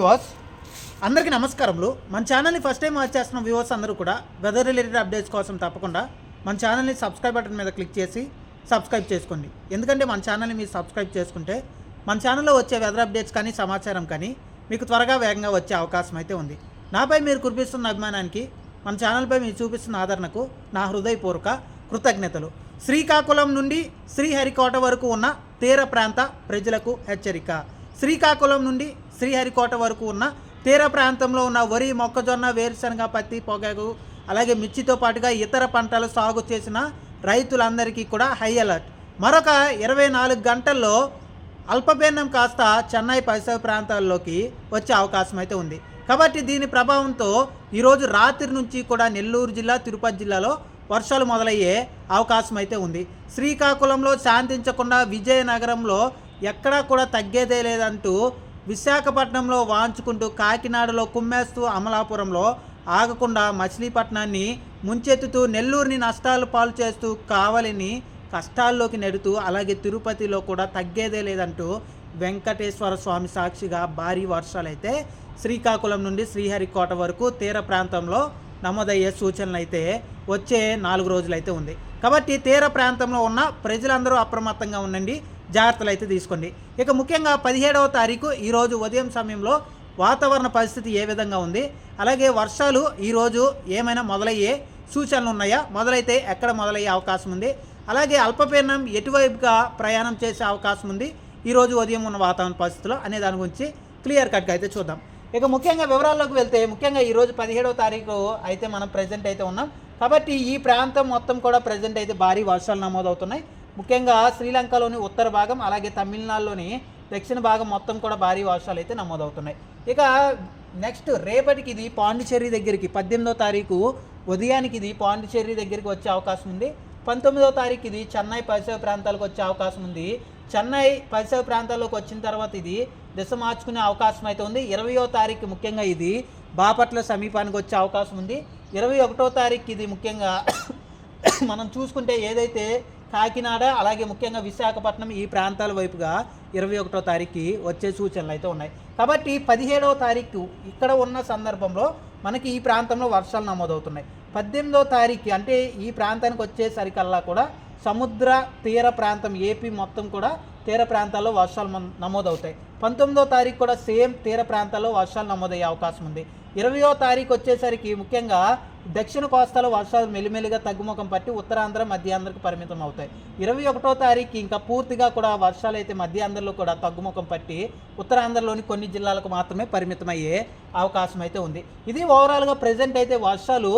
Viewers అందరికీ నమస్కారములు. మన ఛానల్ని ఫస్ట్ టైం వాచ్ చేస్తున్న వ్యూవర్స్ అందరూ కూడా వెదర్ రిలేటెడ్ అప్డేట్స్ కోసం తప్పకుండా మన ఛానల్ని సబ్స్క్రైబ్ బటన్ మీద క్లిక్ చేసి సబ్స్క్రైబ్ చేసుకోండి. ఎందుకంటే మన ఛానల్ని మీరు సబ్స్క్రైబ్ చేసుకుంటే మన ఛానల్లో వచ్చే వెదర్ అప్డేట్స్ కానీ సమాచారం కానీ మీకు త్వరగా వేగంగా వచ్చే అవకాశం అయితే ఉంది. నాపై మీరు కురిపిస్తున్న అభిమానానికి మన ఛానల్పై మీరు చూపిస్తున్న ఆదరణకు నా హృదయపూర్వక కృతజ్ఞతలు. శ్రీకాకుళం నుండి శ్రీహరికోట వరకు ఉన్న తీర ప్రాంత ప్రజలకు హెచ్చరిక. శ్రీకాకుళం నుండి శ్రీహరికోట వరకు ఉన్న తీర ప్రాంతంలో ఉన్న వరి మొక్కజొన్న వేరుశనగ పత్తి పొగాకు అలాగే మిర్చితో పాటుగా ఇతర పంటలు సాగు చేసిన రైతులందరికీ కూడా హై అలర్ట్. మరొక ఇరవై నాలుగు గంటల్లో అల్పపీడనం కాస్త చెన్నై పరిసర ప్రాంతాల్లోకి వచ్చే అవకాశం అయితే ఉంది. కాబట్టి దీని ప్రభావంతో ఈరోజు రాత్రి నుంచి కూడా నెల్లూరు జిల్లా తిరుపతి జిల్లాలో వర్షాలు మొదలయ్యే అవకాశం అయితే ఉంది. శ్రీకాకుళంలో శాంతించకుండా విజయనగరంలో ఎక్కడా కూడా తగ్గేదే లేదంటూ విశాఖపట్నంలో వాంచుకుంటూ కాకినాడలో కుమ్మేస్తూ అమలాపురంలో ఆగకుండా మచిలీపట్నాన్ని ముంచెత్తుతూ నెల్లూరుని నష్టాలు పాలు చేస్తూ కావలిని కష్టాల్లోకి నెడుతూ అలాగే తిరుపతిలో కూడా తగ్గేదే లేదంటూ వెంకటేశ్వర స్వామి సాక్షిగా భారీ వర్షాలైతే శ్రీకాకుళం నుండి శ్రీహరికోట వరకు తీర ప్రాంతంలో నమోదయ్యే సూచనలు అయితే వచ్చే నాలుగు రోజులైతే ఉంది. కాబట్టి తీర ప్రాంతంలో ఉన్న ప్రజలందరూ అప్రమత్తంగా ఉండండి. జాగ్రత్తలు అయితే తీసుకోండి. ఇక ముఖ్యంగా పదిహేడవ తారీఖు ఈరోజు ఉదయం సమయంలో వాతావరణ పరిస్థితి ఏ విధంగా ఉంది? అలాగే వర్షాలు ఈరోజు ఏమైనా మొదలయ్యే సూచనలు ఉన్నాయా? మొదలైతే ఎక్కడ మొదలయ్యే అవకాశం ఉంది? అలాగే అల్పపీడనం ఎటువైపుగా ప్రయాణం చేసే అవకాశం ఉంది? ఈరోజు ఉదయం ఉన్న వాతావరణ పరిస్థితులు అనే దాని గురించి క్లియర్ కట్గా అయితే చూద్దాం. ఇక ముఖ్యంగా వివరాల్లోకి వెళ్తే ముఖ్యంగా ఈరోజు పదిహేడవ తారీఖు అయితే మనం ప్రజెంట్ అయితే ఉన్నాం. కాబట్టి ఈ ప్రాంతం మొత్తం కూడా ప్రజెంట్ అయితే భారీ వర్షాలు నమోదవుతున్నాయి. ముఖ్యంగా శ్రీలంకలోని ఉత్తర భాగం అలాగే తమిళనాడులోని దక్షిణ భాగం మొత్తం కూడా భారీ వర్షాలు అయితే నమోదవుతున్నాయి. ఇక నెక్స్ట్ రేపటికి ఇది పాండిచేరి దగ్గరికి పద్దెనిమిదో తారీఖు ఉదయానికి ఇది పాండిచేరి దగ్గరికి వచ్చే అవకాశం ఉంది. పంతొమ్మిదో తారీఖు ఇది చెన్నై పరిసర ప్రాంతాలకు వచ్చే అవకాశం ఉంది. చెన్నై పరిసర ప్రాంతాల్లోకి వచ్చిన తర్వాత ఇది దిశ మార్చుకునే అవకాశం అయితే ఉంది. ఇరవయో తారీఖు ముఖ్యంగా ఇది బాపట్ల సమీపానికి వచ్చే అవకాశం ఉంది. ఇరవై ఒకటో తారీఖు ఇది ముఖ్యంగా మనం చూసుకుంటే ఏదైతే కాకినాడ అలాగే ముఖ్యంగా విశాఖపట్నం ఈ ప్రాంతాల వైపుగా ఇరవై ఒకటో తారీఖుకి వచ్చే సూచనలు అయితే ఉన్నాయి. కాబట్టి పదిహేడవ తారీఖు ఇక్కడ ఉన్న సందర్భంలో మనకి ఈ ప్రాంతంలో వర్షాలు నమోదవుతున్నాయి. పద్దెనిమిదవ తారీఖు అంటే ఈ ప్రాంతానికి వచ్చేసరికల్లా కూడా సముద్ర తీర ప్రాంతం ఏపీ మొత్తం కూడా తీర ప్రాంతాల్లో వర్షాలు నమోదవుతాయి. పంతొమ్మిదో తారీఖు కూడా సేమ్ తీర ప్రాంతాల్లో వర్షాలు నమోదయ్యే అవకాశం ఉంది. ఇరవయో తారీఖు వచ్చేసరికి ముఖ్యంగా దక్షిణ కోస్తాలో వర్షాలు మెల్లిమెల్లిగా తగ్గుముఖం పట్టి ఉత్తరాంధ్ర మధ్యాంధ్రకు పరిమితం అవుతాయి. ఇరవై ఒకటో తారీఖు ఇంకా పూర్తిగా కూడా వర్షాలు అయితే మధ్యాంధ్రలో కూడా తగ్గుముఖం పట్టి ఉత్తరాంధ్రలోని కొన్ని జిల్లాలకు మాత్రమే పరిమితమయ్యే అవకాశం అయితే ఉంది. ఇది ఓవరాల్గా ప్రజెంట్ అయితే వర్షాలు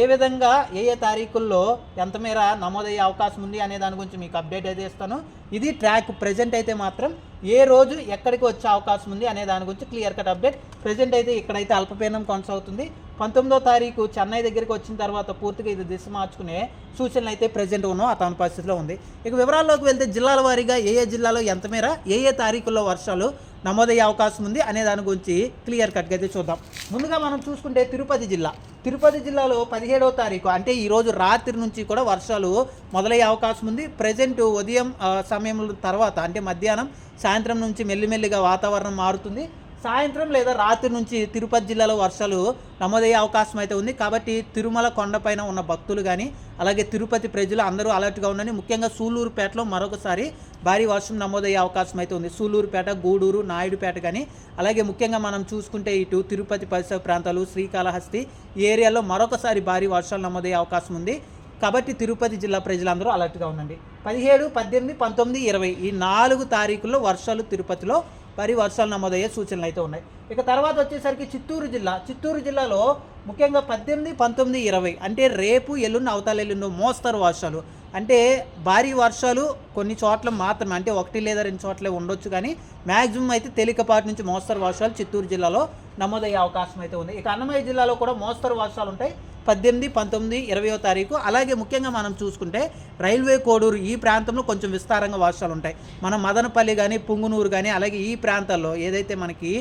ఏ విధంగా ఏ ఏ తారీఖుల్లో ఎంతమేర నమోదయ్యే అవకాశం ఉంది అనే దాని గురించి మీకు అప్డేట్ అయితే ఇస్తాను. ఇది ట్రాక్ ప్రజెంట్ అయితే మాత్రం ఏ రోజు ఎక్కడికి వచ్చే అవకాశం ఉంది అనే దాని గురించి క్లియర్ కట్ అప్డేట్. ప్రజెంట్ అయితే ఇక్కడైతే అల్పపీడనం కొనసాగుతుంది. పంతొమ్మిదో తారీఖు చెన్నై దగ్గరికి వచ్చిన తర్వాత పూర్తిగా ఇది దిశ మార్చుకునే సూచనలు అయితే ప్రజెంట్ ఉన్నాం అతని పరిస్థితిలో ఉంది. ఇక వివరాల్లోకి వెళ్తే జిల్లాల వారీగా ఏ ఏ జిల్లాలో ఎంత మేర ఏ ఏ తారీఖుల్లో వర్షాలు నమోదయ్యే అవకాశం ఉంది అనే దాని గురించి క్లియర్ కట్గా అయితే చూద్దాం. ముందుగా మనం చూసుకుంటే తిరుపతి జిల్లా. తిరుపతి జిల్లాలో పదిహేడవ తారీఖు అంటే ఈరోజు రాత్రి నుంచి కూడా వర్షాలు మొదలయ్యే అవకాశం ఉంది. ప్రజెంట్ ఉదయం సమయంలో సమయం తర్వాత అంటే మధ్యాహ్నం సాయంత్రం నుంచి మెల్లిమెల్లిగా వాతావరణం మారుతుంది. సాయంత్రం లేదా రాత్రి నుంచి తిరుపతి జిల్లాలో వర్షాలు నమోదయ్యే అవకాశం అయితే ఉంది. కాబట్టి తిరుమల కొండపైన ఉన్న భక్తులు కానీ అలాగే తిరుపతి ప్రజలు అందరూ అలర్ట్గా ఉండని ముఖ్యంగా సూలూరుపేటలో మరొకసారి భారీ వర్షం నమోదయ్యే అవకాశం అయితే ఉంది. సూలూరుపేట గూడూరు నాయుడుపేట కానీ అలాగే ముఖ్యంగా మనం చూసుకుంటే ఇటు తిరుపతి పరిసర ప్రాంతాలు శ్రీకాళహస్తి ఈ ఏరియాలో మరొకసారి భారీ వర్షాలు నమోదయ్యే అవకాశం ఉంది. కాబట్టి తిరుపతి జిల్లా ప్రజలందరూ అలర్ట్గా ఉండండి. పదిహేడు పద్దెనిమిది పంతొమ్మిది ఇరవై ఈ నాలుగు తారీఖుల్లో వర్షాలు తిరుపతిలో భారీ వర్షాలు నమోదయ్యే సూచనలు అయితే ఉన్నాయి. ఇక తర్వాత వచ్చేసరికి చిత్తూరు జిల్లా. చిత్తూరు జిల్లాలో ముఖ్యంగా పద్దెనిమిది పంతొమ్మిది ఇరవై అంటే రేపు ఎల్లుండి అవతల ఎల్లుండి మోస్తరు వర్షాలు. అంటే భారీ వర్షాలు కొన్ని చోట్ల మాత్రమే. అంటే ఒకటి లేదా రెండు చోట్లే ఉండొచ్చు కానీ మ్యాక్సిమం అయితే తేలికపాటి నుంచి మోస్తరు వర్షాలు చిత్తూరు జిల్లాలో నమోదయ్యే అవకాశం అయితే ఉంది. ఇక అన్నమయ్య జిల్లాలో కూడా మోస్తరు వర్షాలు ఉంటాయి. పద్దెనిమిది పంతొమ్మిది ఇరవయో తారీఖు. అలాగే ముఖ్యంగా మనం చూసుకుంటే రైల్వే కోడూరు ఈ ప్రాంతంలో కొంచెం విస్తారంగా వర్షాలు ఉంటాయి. మన మదనపల్లి కానీ పుంగునూరు కానీ అలాగే ఈ ప్రాంతాల్లో ఏదైతే మనకి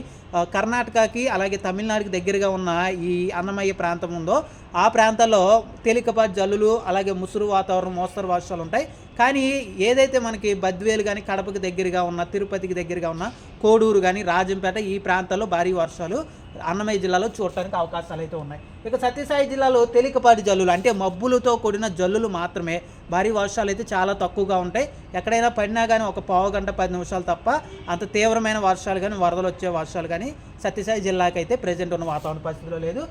కర్ణాటకకి అలాగే తమిళనాడుకి దగ్గరగా ఉన్న ఈ అన్నమయ్య ప్రాంతం ఉందో ఆ ప్రాంతాల్లో తేలికపాటి జల్లులు అలాగే ముసురు వాతావరణం మోస్తరు వర్షాలు ఉంటాయి. కానీ ఏదైతే మనకి బద్వేలు కానీ కడపకి దగ్గరగా ఉన్న తిరుపతికి దగ్గరగా ఉన్న కోడూరు కానీ రాజంపేట ఈ ప్రాంతాల్లో భారీ వర్షాలు అన్నమయ్య జిల్లాలో చూడటానికి అవకాశాలు అయితే ఉన్నాయి. ఇక సత్యసాయి జిల్లాలో తేలికపాటి జల్లులు అంటే మబ్బులతో కూడిన జల్లులు మాత్రమే భారీ వర్షాలు అయితే చాలా తక్కువగా ఉంటాయి. ఎక్కడైనా పడినా కానీ ఒక పావు గంట పది నిమిషాలు తప్ప అంత తీవ్రమైన వర్షాలు కానీ వరదలు వచ్చే వర్షాలు కానీ సత్యసాయి జిల్లాకి అయితే ప్రజెంట్ ఉన్న వాతావరణ పరిస్థితిలో లేదు.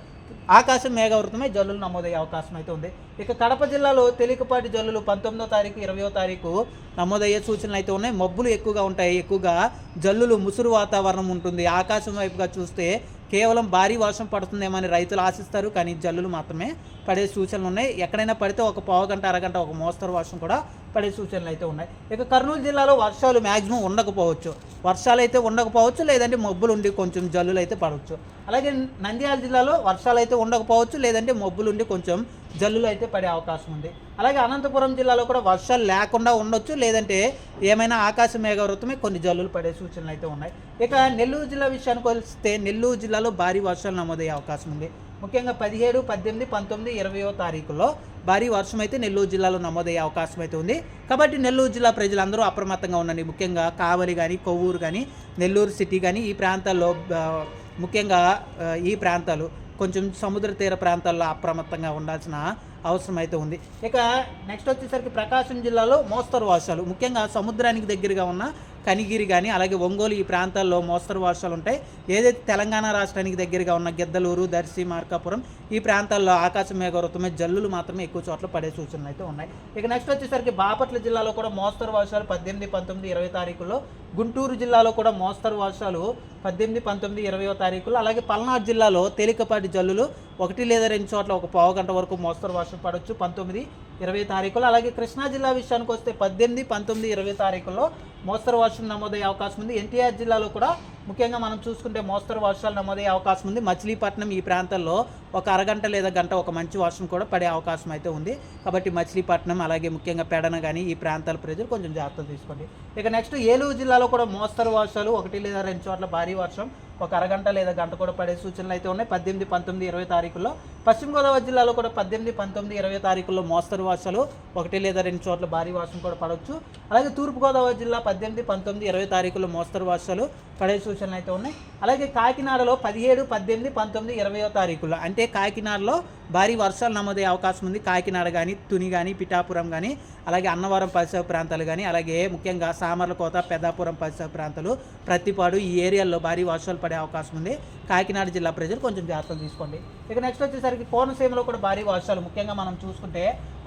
ఆకాశం మేఘవృతమై జల్లులు నమోదయ్యే అవకాశం అయితే ఉంది. ఇక కడప జిల్లాలో తేలికపాటి జల్లులు పంతొమ్మిదో తారీఖు ఇరవయో తారీఖు నమోదయ్యే సూచనలు అయితే ఉన్నాయి. మబ్బులు ఎక్కువగా ఉంటాయి. ఎక్కువగా జల్లులు ముసురు వాతావరణం ఉంటుంది. ఆకాశం వైపుగా చూస్తే కేవలం భారీ వర్షం పడుతుందేమని రైతులు ఆశిస్తారు కానీ జల్లులు మాత్రమే పడే సూచనలు ఉన్నాయి. ఎక్కడైనా పడితే ఒక పావు గంట అరగంట ఒక మోస్తరు వర్షం కూడా పడే సూచనలు అయితే ఉన్నాయి. ఇక కర్నూలు జిల్లాలో వర్షాలు మ్యాక్సిమం ఉండకపోవచ్చు. వర్షాలు అయితే ఉండకపోవచ్చు లేదంటే మబ్బులు ఉండి కొంచెం జల్లులు అయితే పడవచ్చు. అలాగే నంద్యాల జిల్లాలో వర్షాలు అయితే ఉండకపోవచ్చు లేదంటే మబ్బులు ఉండి కొంచెం జల్లులు అయితే పడే అవకాశం ఉంది. అలాగే అనంతపురం జిల్లాలో కూడా వర్షాలు లేకుండా ఉండొచ్చు లేదంటే ఏమైనా ఆకాశ మేఘవృతమే కొన్ని జల్లులు పడే సూచనలు అయితే ఉన్నాయి. ఇక నెల్లూరు జిల్లా విషయానికి వస్తే నెల్లూరు జిల్లాలో భారీ వర్షాలు నమోదయ్యే అవకాశం ఉంది. ముఖ్యంగా పదిహేడు పద్దెనిమిది పంతొమ్మిది ఇరవయో తారీఖుల్లో భారీ వర్షం అయితే నెల్లూరు జిల్లాలో నమోదయ్యే అవకాశం అయితే ఉంది. కాబట్టి నెల్లూరు జిల్లా ప్రజలందరూ అప్రమత్తంగా ఉండండి. ముఖ్యంగా కావలి కానీ కొవ్వూరు కానీ నెల్లూరు సిటీ కానీ ఈ ప్రాంతాల్లో ముఖ్యంగా ఈ ప్రాంతాలు కొంచెం సముద్ర తీర ప్రాంతాల్లో అప్రమత్తంగా ఉండాల్సిన అవసరం అయితే ఉంది. ఇక నెక్స్ట్ వచ్చేసరికి ప్రకాశం జిల్లాలో మోస్తరు వర్షాలు. ముఖ్యంగా సముద్రానికి దగ్గరగా ఉన్న కనిగిరి కానీ అలాగే ఒంగోలు ఈ ప్రాంతాల్లో మోస్తరు వర్షాలు ఉంటాయి. ఏదైతే తెలంగాణ రాష్ట్రానికి దగ్గరగా ఉన్న గిద్దలూరు దర్శి మార్కాపురం ఈ ప్రాంతాల్లో ఆకాశం మేఘవృతమే జల్లులు మాత్రమే ఎక్కువ చోట్ల పడే సూచనలు అయితే ఉన్నాయి. ఇక నెక్స్ట్ వచ్చేసరికి బాపట్ల జిల్లాలో కూడా మోస్తరు వర్షాలు పద్దెనిమిది పంతొమ్మిది ఇరవై తారీఖుల్లో గుంటూరు జిల్లాలో కూడా మోస్తరు వర్షాలు పద్దెనిమిది పంతొమ్మిది ఇరవయో తారీఖులు అలాగే పల్నాడు జిల్లాలో తేలికపాటి జల్లులు ఒకటి లేదా రెండు చోట్ల ఒక పావు గంట వరకు మోస్తరు వర్షం పడవచ్చు పంతొమ్మిది ఇరవై తారీఖులు అలాగే కృష్ణా జిల్లా విషయానికి వస్తే పద్దెనిమిది పంతొమ్మిది ఇరవై తారీఖుల్లో మోస్తరు వర్షం నమోదయ్యే అవకాశం ఉంది. ఎన్టీఆర్ జిల్లాలో కూడా ముఖ్యంగా మనం చూసుకుంటే మోస్తరు వర్షాలు నమోదయ్యే అవకాశం ఉంది. మచిలీపట్నం ఈ ప్రాంతాల్లో ఒక అరగంట లేదా గంట ఒక మంచి వర్షం కూడా పడే అవకాశం అయితే ఉంది. కాబట్టి మచిలీపట్నం అలాగే ముఖ్యంగా పెడన కానీ ఈ ప్రాంతాల ప్రజలు కొంచెం జాగ్రత్తలు తీసుకోండి. ఇక నెక్స్ట్ ఏలూరు జిల్లాలో కూడా మోస్తరు వర్షాలు ఒకటి లేదా రెండు చోట్ల భారీ వర్షం. ఒక అరగంట లేదా గంట కూడా పడే సూచనలు అయితే ఉన్నాయి. పద్దెనిమిది పంతొమ్మిది ఇరవై తారీఖుల్లో పశ్చిమ గోదావరి జిల్లాలో కూడా పద్దెనిమిది పంతొమ్మిది ఇరవై తారీఖుల్లో మోస్తరు వర్షాలు ఒకటి లేదా రెండు చోట్ల భారీ వర్షం కూడా పడవచ్చు. అలాగే తూర్పుగోదావరి జిల్లా పద్దెనిమిది పంతొమ్మిది ఇరవై తారీఖుల్లో మోస్తరు వర్షాలు పడే సూచనలు అయితే ఉన్నాయి. అలాగే కాకినాడలో పదిహేడు పద్దెనిమిది పంతొమ్మిది ఇరవయో తారీఖుల్లో అంటే కాకినాడలో భారీ వర్షాలు నమోదయ్యే అవకాశం ఉంది. కాకినాడ కానీ తుని కానీ పిఠాపురం కానీ అలాగే అన్నవరం పరిసర ప్రాంతాలు కానీ అలాగే ముఖ్యంగా సామర్లకోత పెద్దాపురం పరిసర ప్రాంతాలు ప్రతిపాడు ఈ ఏరియాల్లో భారీ వర్షాలు పడే అవకాశం ఉంది. కాకినాడ జిల్లా ప్రజలు కొంచెం జాగ్రత్తలు తీసుకోండి. ఇక నెక్స్ట్ వచ్చేసరికి కోనసీమలో కూడా భారీ వర్షాలు. ముఖ్యంగా మనం చూసుకుంటే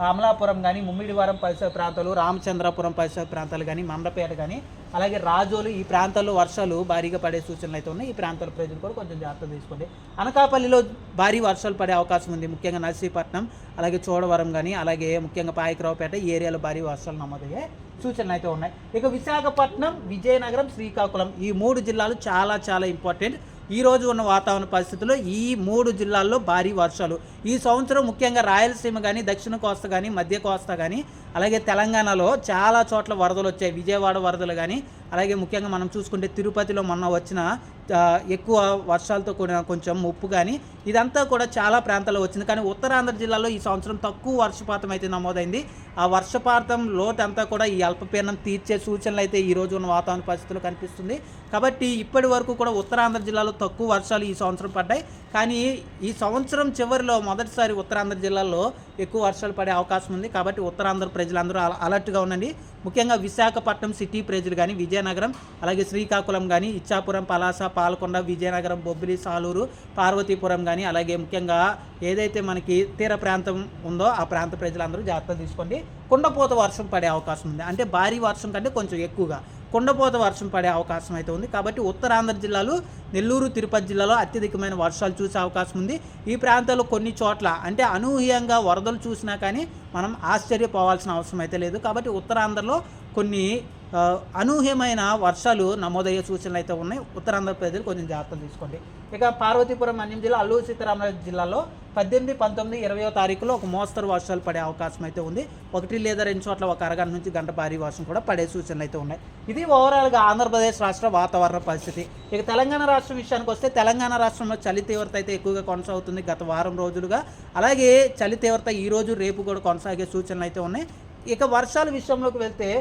అమలాపురం కానీ ముమ్మిడివారం పరిసర ప్రాంతాలు రామచంద్రపురం పరిసర ప్రాంతాలు కానీ మండపేట కానీ అలాగే రాజోలు ఈ ప్రాంతాల్లో వర్షాలు భారీగా పడే సూచనలు అయితే ఉన్నాయి. ఈ ప్రాంతాల ప్రజలు కూడా కొంచెం జాగ్రత్త తీసుకోండి. అనకాపల్లిలో భారీ వర్షాలు పడే అవకాశం ఉంది. ముఖ్యంగా నర్సీపట్నం అలాగే చోడవరం కానీ అలాగే ముఖ్యంగా పాయకరావుపేట ఈ ఏరియాలో భారీ వర్షాలు నమోదయ్యాయి. సూచనలు అయితే ఉన్నాయి. ఇక విశాఖపట్నం విజయనగరం శ్రీకాకుళం ఈ మూడు జిల్లాలు చాలా చాలా ఇంపార్టెంట్ ఈ రోజు ఉన్న వాతావరణ పరిస్థితుల్లో ఈ మూడు జిల్లాల్లో భారీ వర్షాలు. ఈ సంవత్సరం ముఖ్యంగా రాయలసీమ కానీ దక్షిణ కోస్తా కానీ మధ్య కోస్తా కానీ అలాగే తెలంగాణలో చాలా చోట్ల వరదలు వచ్చాయి. విజయవాడ వరదలు కానీ అలాగే ముఖ్యంగా మనం చూసుకుంటే తిరుపతిలో మొన్న వచ్చిన ఎక్కువ వర్షాలతో కూడిన కొంచెం ముప్పు కానీ ఇదంతా కూడా చాలా ప్రాంతాల్లో వచ్చింది. కానీ ఉత్తరాంధ్ర జిల్లాలో ఈ సంవత్సరం తక్కువ వర్షపాతం అయితే నమోదైంది. ఆ వర్షపాతం లోతంతా కూడా ఈ అల్పపీడనం తీర్చే సూచనలు అయితే ఈ ఉన్న వాతావరణ పరిస్థితుల్లో కనిపిస్తుంది. కాబట్టి ఇప్పటి వరకు కూడా ఉత్తరాంధ్ర జిల్లాలో తక్కువ వర్షాలు ఈ సంవత్సరం పడ్డాయి. కానీ ఈ సంవత్సరం చివరిలో మొదటిసారి ఉత్తరాంధ్ర జిల్లాలో ఎక్కువ వర్షాలు పడే అవకాశం ఉంది. కాబట్టి ఉత్తరాంధ్ర ప్రజలందరూ అలర్ట్గా ఉండండి. ముఖ్యంగా విశాఖపట్నం సిటీ ప్రజలు కానీ విజయనగరం అలాగే శ్రీకాకుళం కానీ ఇచ్చాపురం పలాస పాలకొండ విజయనగరం బొబ్బిలి సాలూరు పార్వతీపురం కానీ అలాగే ముఖ్యంగా ఏదైతే మనకి తీర ప్రాంతం ఉందో ఆ ప్రాంత ప్రజలందరూ జాగ్రత్త తీసుకోండి. కుండపోత వర్షం పడే అవకాశం ఉంది. అంటే భారీ వర్షం కంటే కొంచెం ఎక్కువగా కుండపోత వర్షం పడే అవకాశం అయితే ఉంది. కాబట్టి ఉత్తరాంధ్ర జిల్లాలు నెల్లూరు తిరుపతి జిల్లాలో అత్యధికమైన వర్షాలు చూసే అవకాశం ఉంది. ఈ ప్రాంతాల్లో కొన్ని చోట్ల అంటే అనూహ్యంగా వరదలు చూసినా కానీ మనం ఆశ్చర్యపోవాల్సిన అవసరం అయితే లేదు. కాబట్టి ఉత్తరాంధ్రలో కొన్ని అనూహ్యమైన వర్షాలు నమోదయ్యే సూచనలు అయితే ఉన్నాయి. ఉత్తరాంధ్ర ప్రజలు కొంచెం జాగ్రత్తలు తీసుకోండి. ఇక పార్వతీపురం మన్యం జిల్లా అల్లూరు సీతారామరాజు జిల్లాలో పద్దెనిమిది పంతొమ్మిది ఇరవయో తారీఖులో ఒక మోస్తరు వర్షాలు పడే అవకాశం అయితే ఉంది. ఒకటి లేదా రెండు చోట్ల ఒక అరగంట నుంచి గంట భారీ వర్షం కూడా పడే సూచనలు అయితే ఉన్నాయి. ఇది ఓవరాల్గా ఆంధ్రప్రదేశ్ రాష్ట్ర వాతావరణ పరిస్థితి. ఇక తెలంగాణ రాష్ట్రం విషయానికి వస్తే తెలంగాణ రాష్ట్రంలో చలి తీవ్రత అయితే ఎక్కువగా కొనసాగుతుంది గత వారం రోజులుగా. అలాగే చలి తీవ్రత ఈ రోజు రేపు కూడా కొనసాగే సూచనలు అయితే ఉన్నాయి. ఇక వర్షాల విషయంలోకి వెళ్తే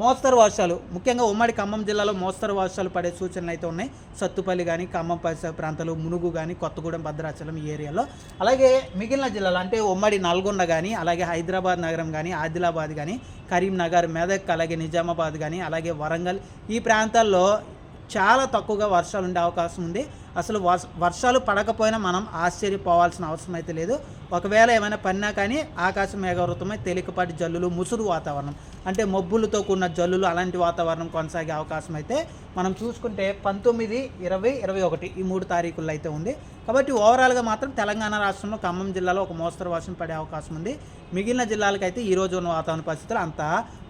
మోస్తరు వర్షాలు. ముఖ్యంగా ఉమ్మడి ఖమ్మం జిల్లాలో మోస్తరు వర్షాలు పడే సూచనలు అయితే ఉన్నాయి. సత్తుపల్లి కానీ ఖమ్మం పరిసర ప్రాంతాలు మునుగు కానీ కొత్తగూడెం భద్రాచలం ఈ ఏరియాలో. అలాగే మిగిలిన జిల్లాలు అంటే ఉమ్మడి నల్గొండ కానీ అలాగే హైదరాబాద్ నగరం కానీ ఆదిలాబాద్ కానీ కరీంనగర్ మెదక్ అలాగే నిజామాబాద్ కానీ అలాగే వరంగల్ ఈ ప్రాంతాల్లో చాలా తక్కువగా వర్షాలు ఉండే అవకాశం ఉంది. అసలు వర్ష వర్షాలు పడకపోయినా మనం ఆశ్చర్యపోవాల్సిన అవసరం అయితే లేదు. ఒకవేళ ఏమైనా పడినా కానీ ఆకాశం మేఘవృతమై తేలికపాటి జల్లులు ముసురు వాతావరణం అంటే మబ్బులతో కూడిన జల్లులు అలాంటి వాతావరణం కొనసాగే అవకాశం అయితే మనం చూసుకుంటే పంతొమ్మిది ఇరవై ఇరవై ఒకటి ఈ మూడు తారీఖుల్లో అయితే ఉంది. కాబట్టి ఓవరాల్గా మాత్రం తెలంగాణ రాష్ట్రంలో ఖమ్మం జిల్లాలో ఒక మోస్తరు వర్షం పడే అవకాశం ఉంది. మిగిలిన జిల్లాలకైతే ఈ రోజు ఉన్న వాతావరణ పరిస్థితులు అంత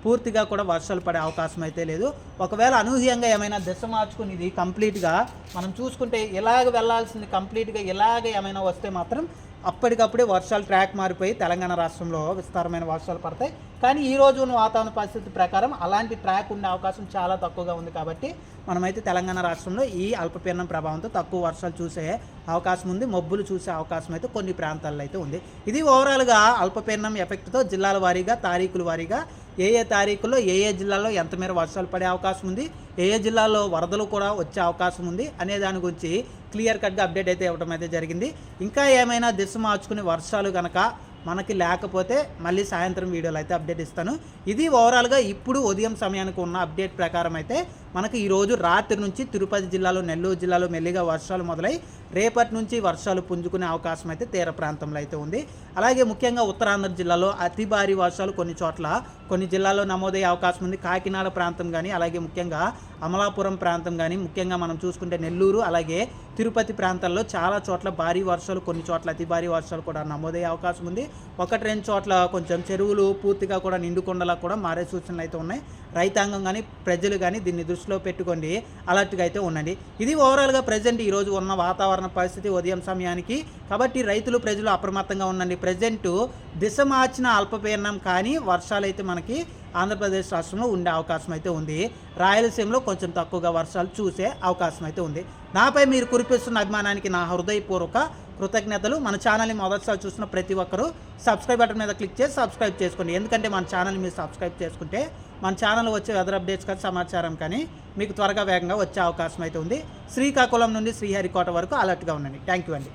పూర్తిగా కూడా వర్షాలు పడే అవకాశం అయితే లేదు. ఒకవేళ అనూహ్యంగా ఏమైనా దశ మార్చుకుని ఇది కంప్లీట్గా మనం చూసుకుంటే ఇలాగ వెళ్ళాల్సింది కంప్లీట్గా ఇలాగ ఏమైనా వస్తే మాత్రం అప్పటికప్పుడే వర్షాలు ట్రాక్ మారిపోయి తెలంగాణ రాష్ట్రంలో విస్తారమైన వర్షాలు పడతాయి. కానీ ఈ ఉన్న వాతావరణ పరిస్థితి ప్రకారం అలాంటి ట్రాక్ ఉండే అవకాశం చాలా తక్కువగా ఉంది కాబట్టి మనమైతే తెలంగాణ రాష్ట్రంలో ఈ అల్పపీడనం ప్రభావంతో తక్కువ వర్షాలు చూసే అవకాశం ఉంది మబ్బులు చూసే అవకాశం అయితే కొన్ని ప్రాంతాల్లో అయితే ఉంది. ఇది ఓవరాల్గా అల్పపీడనం ఎఫెక్ట్తో జిల్లాల వారీగా తారీఖుల వారీగా ఏ ఏ తారీఖుల్లో ఏ ఏ జిల్లాలో ఎంత మేర వర్షాలు పడే అవకాశం ఉంది ఏ ఏ జిల్లాల్లో వరదలు కూడా వచ్చే అవకాశం ఉంది అనే దాని గురించి క్లియర్ కట్గా అప్డేట్ అయితే ఇవ్వడం అయితే జరిగింది. ఇంకా ఏమైనా దిశ మార్చుకుని వర్షాలు కనుక మనకి లేకపోతే మళ్ళీ సాయంత్రం వీడియోలో అయితే అప్డేట్ ఇస్తాను. ఇది ఓవరాల్గా ఇప్పుడు ఉదయం సమయానికి ఉన్న అప్డేట్ ప్రకారం అయితే మనకి ఈరోజు రాత్రి నుంచి తిరుపతి జిల్లాలో నెల్లూరు జిల్లాలో మెల్లిగా వర్షాలు మొదలై రేపటి నుంచి వర్షాలు పుంజుకునే అవకాశం అయితే తీర ప్రాంతంలో అయితే ఉంది. అలాగే ముఖ్యంగా ఉత్తరాంధ్ర జిల్లాలో అతి భారీ వర్షాలు కొన్ని చోట్ల కొన్ని జిల్లాల్లో నమోదయ్యే అవకాశం ఉంది. కాకినాడ ప్రాంతం కానీ అలాగే ముఖ్యంగా అమలాపురం ప్రాంతం కానీ ముఖ్యంగా మనం చూసుకుంటే నెల్లూరు అలాగే తిరుపతి ప్రాంతాల్లో చాలా చోట్ల భారీ వర్షాలు కొన్ని చోట్ల అతి భారీ వర్షాలు కూడా నమోదయ్యే అవకాశం ఉంది. ఒకటి రెండు చోట్ల కొంచెం చెరువులు పూర్తిగా కూడా నిండుకొండలా కూడా మారే సూచనలు అయితే ఉన్నాయి. రైతాంగం కానీ ప్రజలు కానీ దీన్ని దృష్టిలో పెట్టుకోండి. అలర్ట్గా అయితే ఉండండి. ఇది ఓవరాల్గా ప్రజెంట్ ఈరోజు ఉన్న వాతావరణ పరిస్థితి ఉదయం సమయానికి. కాబట్టి రైతులు ప్రజలు అప్రమత్తంగా ఉండండి. ప్రజెంట్ దిశ మార్చిన అల్పపీడనం కానీ వర్షాలు అయితే మనకి ఆంధ్రప్రదేశ్ రాష్ట్రంలో ఉండే అవకాశం అయితే ఉంది. రాయలసీమలో కొంచెం తక్కువగా వర్షాలు చూసే అవకాశం అయితే ఉంది. నాపై మీరు కురిపిస్తున్న అభిమానానికి నా హృదయపూర్వక కృతజ్ఞతలు. మన ఛానల్ని మొదటిసారి చూసిన ప్రతి ఒక్కరూ సబ్స్క్రైబ్ బటన్ మీద క్లిక్ చేసి సబ్స్క్రైబ్ చేసుకోండి. ఎందుకంటే మన ఛానల్ మీరు సబ్స్క్రైబ్ చేసుకుంటే మన ఛానల్ వచ్చే వెదర్ అప్డేట్స్ కానీ సమాచారం కానీ మీకు త్వరగా వేగంగా వచ్చే అవకాశం అయితే ఉంది. శ్రీకాకుళం నుండి శ్రీహరికోట వరకు అలర్ట్గా ఉండండి. థ్యాంక్ యూ అండి.